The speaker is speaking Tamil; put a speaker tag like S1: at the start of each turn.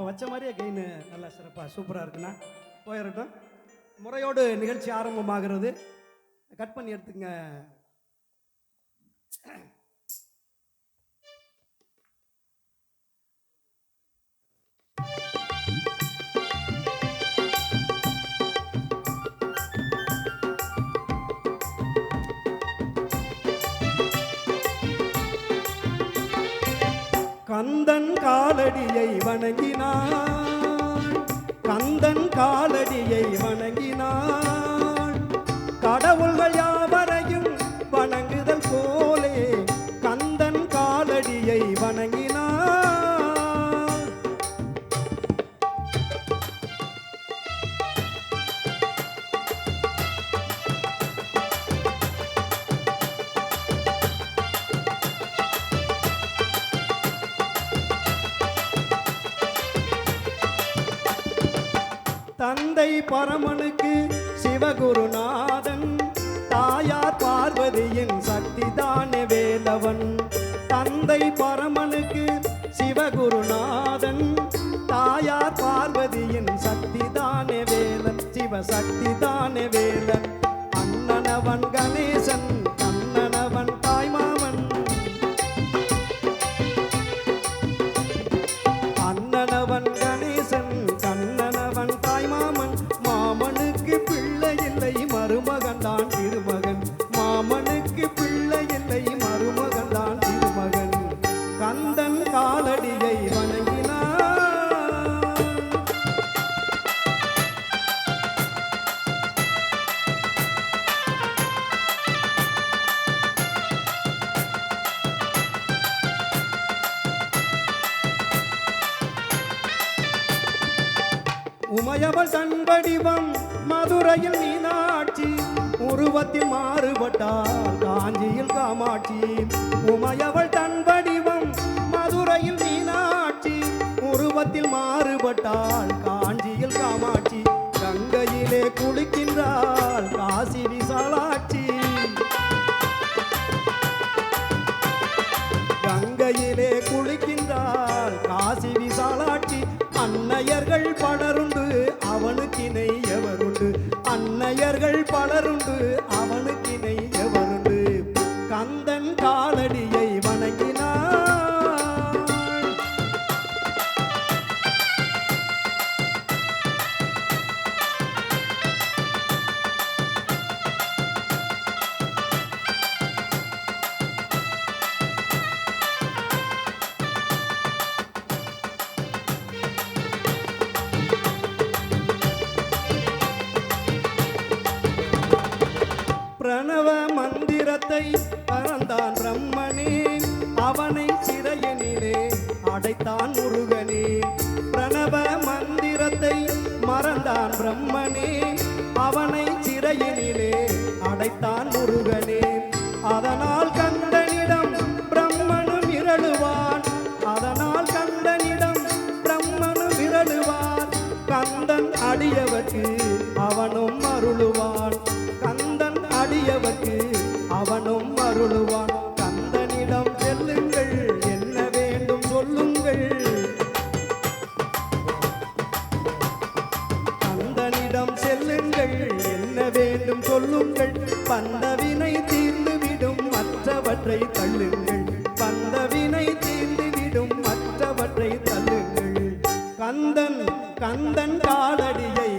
S1: இப்போ வச்ச மாதிரியே கெயின் நல்லா சிறப்பாக சூப்பராக இருக்குண்ணா. போயிடட்டும் முறையோடு நிகழ்ச்சி ஆரம்பமாகிறது. கட் பண்ணி எடுத்துங்க காலடியை வணங்கினான். கந்தன் காலடியை வணங்கினான். தந்தை பரமனுக்கு சிவகுருநாதன் தாயார் பார்வதியின் சக்தி தானே வேலவன். தந்தை பரமனுக்கு சிவகுருநாதன் தாயார் பார்வதியின் சக்தி தானே வேலன் சிவசக்தி தானே வேலன். தான் திருமகன். மாமனுக்கு பிள்ளை இல்லை மருமகன் தான் திருமகன். கந்தன் காலடியை வணங்கினான். உமையவள் தன் மதுரையில் மீனாட்சி உருவத்தில் மாறுபட்டால் காஞ்சியில் காமாட்சி. உமையவள் தன் வடிவம் மதுரையில் மீனாட்சி உருவத்தில் மாறுபட்டால் காஞ்சியில் காமாட்சி. கங்கையிலே குளிக்கின்றாள் காசி விசாலாட்சி. கங்கையிலே குளிக்கின்றாள் காசி விசாலாட்சி. அன்னையர்கள் பலரும் மந்திரத்தை பறந்தான் பிரம்மனே அவனை சிறையனிலே அடைத்தான் முருகனே. பிரணவ மந்திரத்தை மறந்தான் பிரம்மனே. அவனை சிறையனிலே அடைத்தான் முருகனே. அதனால் கந்தனிடம் பிரம்மனும் இரழுவான் அதனால் கந்தனிடம் பிரம்மனும் இரழுவான் கந்தன் அடியவர்க்கு அவனும் அருளுவான். கந்தன் அடியவர்க்கு அவனும் அருளுவான். கந்தனிடம் செல்லுங்கள் என்ன வேண்டும் சொல்லுங்கள். கந்தனிடம் செல்லுங்கள் என்ன வேண்டும் சொல்லுங்கள். பந்தவினை தீர்ந்துவிடும் மற்றவற்றை தள்ளுங்கள். பந்தவினை தீர்ந்துவிடும் மற்றவற்றை தள்ளுங்கள். கந்தன் கந்தன் காலடியை